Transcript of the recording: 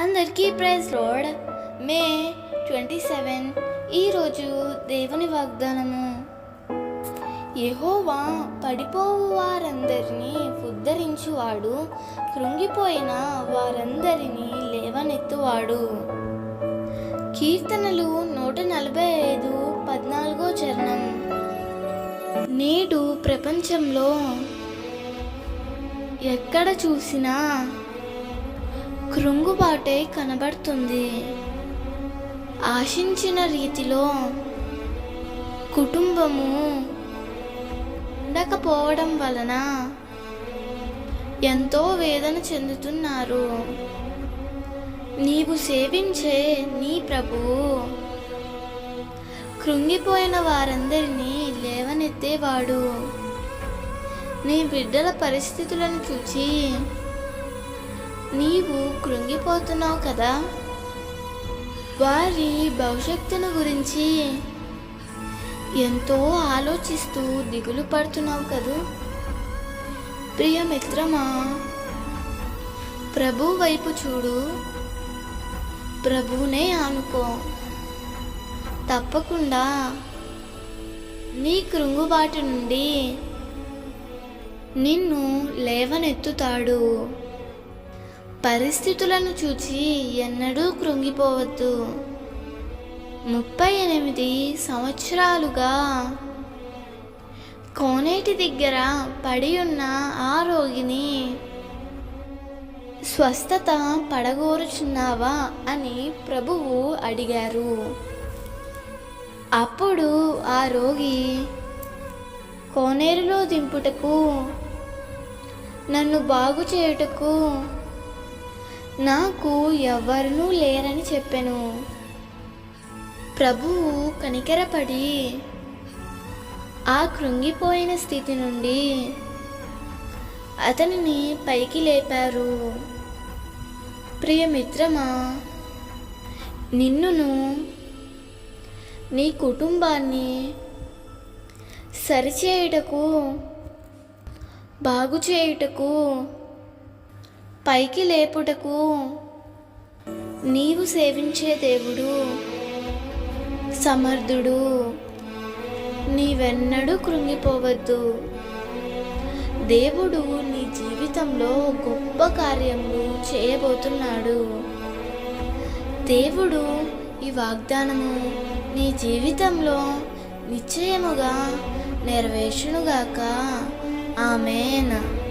అందరికీ praise Lord. May twenty seven ఈరోజు దేవుని వాగ్దానము. యహోవా పడిపోవు వారందరినీ ఉద్ధరించువాడు కృంగిపోయిన వారందరినీ లేవనెత్తువాడు. కీర్తనలు నూట నలభై ఐదు పద్నాలుగో చరణం. నేడు ప్రపంచంలో ఎక్కడ చూసినా కృంగుబాటే కనబడుతుంది. ఆశించిన రీతిలో కుటుంబము ఉండకపోవడం వలన ఎంతో వేదన చెందుతున్నారు. నీవు సేవించే నీ ప్రభువు కృంగిపోయిన వారందరినీ లేవనెత్తేవాడు. నీ బిడ్డల పరిస్థితులను చూచి నీవు కృంగిపోతున్నావు కదా? వారి భవిష్యత్తును గురించి ఎంతో ఆలోచిస్తూ దిగులు పడుతున్నావు కదూ? ప్రియ మిత్రమా ప్రభు వైపు చూడు. ప్రభునే ఆనుకో. తప్పకుండా నీ కృంగుబాటు నుండి నిన్ను లేవనెత్తుతాడు. పరిస్థితులను చూచి ఎన్నడూ కృంగిపోవద్దు. ముప్పై ఎనిమిది సంవత్సరాలుగా కోనేటి దగ్గర పడి ఉన్న ఆ రోగిని స్వస్థత పడగోరుచున్నావా అని ప్రభువు అడిగారు. అప్పుడు ఆ రోగి కోనేరులో దింపుటకు నన్ను బాగు చేయుటకు నాకు ఎవరునూ లేరని చెప్పాను. ప్రభువు కనికరపడి ఆ కృంగిపోయిన స్థితి నుండి అతనిని పైకి లేపారు. ప్రియమిత్రమా నిన్నును నీ కుటుంబాన్ని సరిచేయుటకు బాగు చేయుటకు పైకి లేపుటకు నీవు సేవించే దేవుడు సమర్థుడు. నీవెన్నడూ కృంగిపోవద్దు. దేవుడు నీ జీవితంలో గొప్ప కార్యములు చేయబోతున్నాడు. దేవుడు ఈ వాగ్దానము నీ జీవితంలో నిశ్చయముగా నెరవేర్చునుగాక. ఆమెనా.